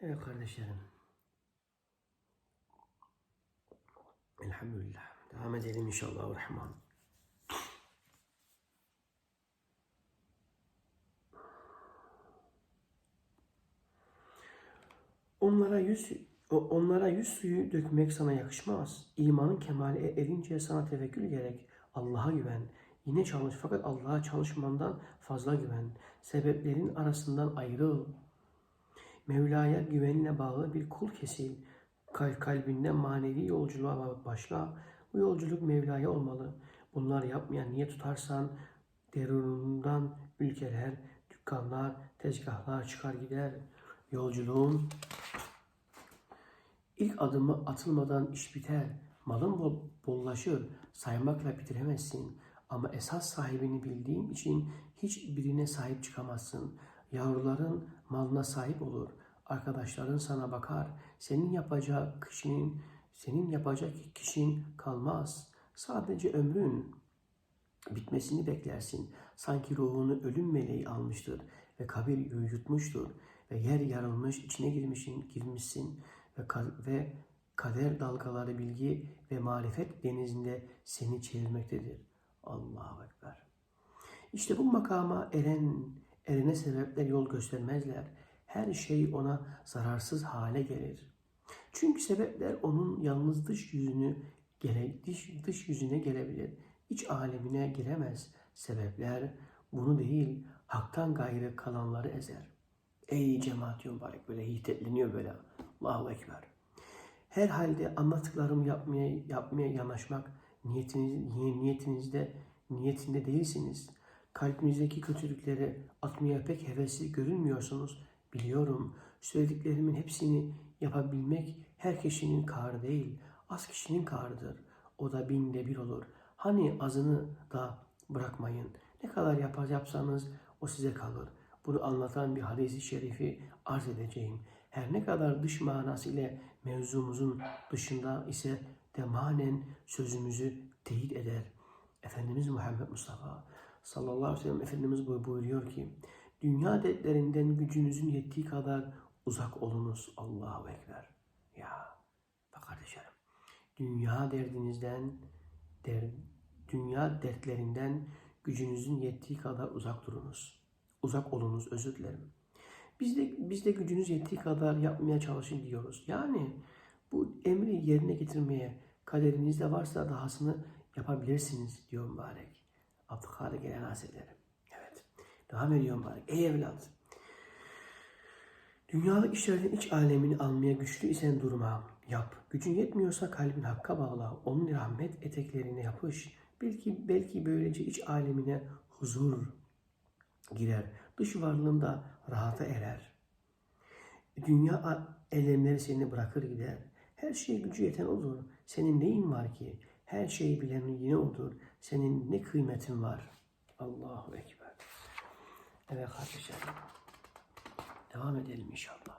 Evet kardeşlerim. Elhamdülillah. Devam edelim inşallah. Rahman. Onlara yüz onlara yüz suyu dökmek sana yakışmaz. İmanın kemale e- erince sana tevekkül gerek. Allah'a güven. Yine çalış fakat Allah'a çalışmandan fazla güven. Sebeplerin arasından ayrıl. Mevla'ya güvenine bağlı bir kul kesil. Kal- Kalbinde manevi yolculuğa başla. Bu yolculuk Mevla'ya olmalı. Bunlar yapmayan niye tutarsan derunundan ülkeler, dükkanlar, tezgahlar çıkar gider. Yolculuğun ilk adımı atılmadan iş biter. Malın bol, bollaşır. Saymakla bitiremezsin. Ama esas sahibini bildiğin için hiç birine sahip çıkamazsın. Yavruların malına sahip olur. Arkadaşların sana bakar. Senin yapacak kişinin, senin yapacak kişin kalmaz. Sadece ömrün bitmesini beklersin. Sanki ruhunu ölüm meleği almıştır ve kabir yutmuştur ve yer yarılmış içine girmişsin, girmişsin ve ve kader dalgaları bilgi ve marifet denizinde seni çevirmektedir. Allahu ekber. İşte bu makama eren erene sebepler yol göstermezler. Her şey ona zararsız hale gelir. Çünkü sebepler onun yalnız dış yüzünü gele, dış, dış yüzüne gelebilir. İç alemine giremez. Sebepler bunu değil, haktan gayrı kalanları ezer. Ey cemaat mübarek böyle hiddetleniyor böyle. Allahu Ekber. Herhalde anlattıklarımı yapmaya yapmaya yanaşmak niyetiniz, niye- niyetinizde niyetinde değilsiniz. Kalbinizdeki kötülükleri atmaya pek hevesli görünmüyorsunuz. Biliyorum. Söylediklerimin hepsini yapabilmek her kişinin karı değil. Az kişinin karıdır. O da binde bir olur. Hani azını da bırakmayın. Ne kadar yapar yapsanız o size kalır. Bunu anlatan bir hadisi şerifi arz edeceğim. Her ne kadar dış manası ile mevzumuzun dışında ise de manen sözümüzü teyit eder. Efendimiz Muhammed Mustafa sallallahu aleyhi ve sellem Efendimiz bu- buyuruyor ki dünya dertlerinden gücünüzün yettiği kadar uzak olunuz. Allahu Ekber. Ya bak kardeşlerim dünya derdinizden der, dünya dertlerinden gücünüzün yettiği kadar uzak durunuz. Uzak olunuz özür dilerim. Biz de, biz de gücünüz yettiği kadar yapmaya çalışın diyoruz. Yani bu emri yerine getirmeye kaderinizde varsa dahasını yapabilirsiniz diyor mübarek. Gelen Hazretleri. Evet. Devam ediyor mübarek. Ey evlat. Dünyalık işlerden iç alemini almaya güçlü isen durma. Yap. Gücün yetmiyorsa kalbin hakka bağla. Onun rahmet eteklerine yapış. Belki belki böylece iç alemine huzur girer. Dış varlığında rahata erer. Dünya elemleri seni bırakır gider. Her şeye gücü yeten odur. Senin neyin var ki? Her şeyi bilen yine odur. Senin ne kıymetin var? Allahu Ekber. Evet kardeşlerim. Devam edelim inşallah.